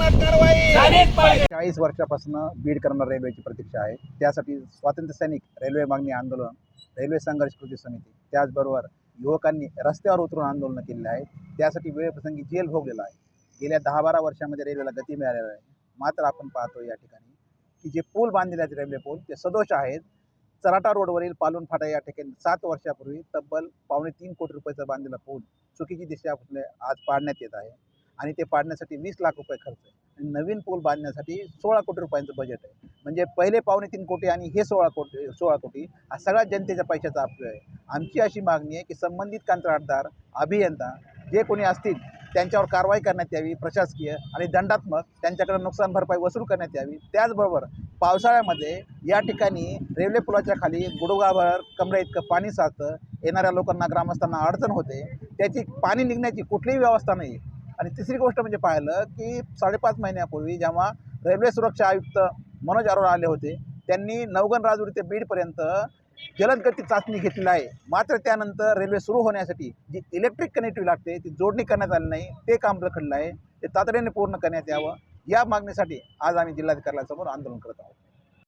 चाळीस वर्षापासून बीड करणार रेल्वेची प्रतीक्षा आहे. त्यासाठी स्वातंत्र्य सैनिक रेल्वे मागणी आंदोलन रेल्वे संघर्ष कृती समिती त्याचबरोबर युवकांनी रस्त्यावर उतरून आंदोलनं केलेली आहेत त्यासाठी वेळप्रसंगी जेल भोगलेला आहे. गेल्या दहा बारा वर्षामध्ये रेल्वेला गती मिळालेली आहे. मात्र आपण पाहतो या ठिकाणी की जे पूल बांधलेले आहेत रेल्वे पूल ते सदोष आहेत. चराटा रोडवरील पालून फाटा या ठिकाणी सात वर्षापूर्वी तब्बल पावणे तीन कोटी रुपयाचा बांधलेला पूल चुकीची दिशा आज पाडण्यात येत आहे. आणि ते पाडण्यासाठी वीस लाख रुपये खर्च आहे. आणि नवीन पूल बांधण्यासाठी सोळा कोटी रुपयांचं बजेट आहे. म्हणजे पहिले पावणे तीन कोटी आणि हे सोळा कोटी सोळा कोटी हा सगळा जनतेच्या पैशाचा अपव्यय आहे. आमची अशी मागणी आहे की संबंधित कंत्राटदार अभियंता जे कोणी असतील त्यांच्यावर कारवाई करण्यात यावी प्रशासकीय आणि दंडात्मक त्यांच्याकडे नुकसान भरपाई वसूल करण्यात यावी. त्याचबरोबर पावसाळ्यामध्ये या ठिकाणी रेल्वे पुलाच्या खाली गुडघाभर कमरे इतकं पाणी साचतं. येणाऱ्या लोकांना ग्रामस्थांना अडचण होते. त्याची पाणी निघण्याची कुठलीही व्यवस्था नाही. आणि तिसरी गोष्ट म्हणजे पाहिलं की साडेपाच महिन्यापूर्वी जेव्हा रेल्वे सुरक्षा आयुक्त मनोज अरोरा आले होते त्यांनी नवगण राजूर ते बीडपर्यंत जलदगती चाचणी घेतलेली आहे. मात्र त्यानंतर रेल्वे सुरू होण्यासाठी जी इलेक्ट्रिक कनेक्टिव्ह लागते ती जोडणी करण्यात आली नाही ते काम रखडलं आहे. ते तातडीने पूर्ण करण्यात यावं या मागणीसाठी आज आम्ही जिल्हाधिकाऱ्यासमोर आंदोलन करत आहोत.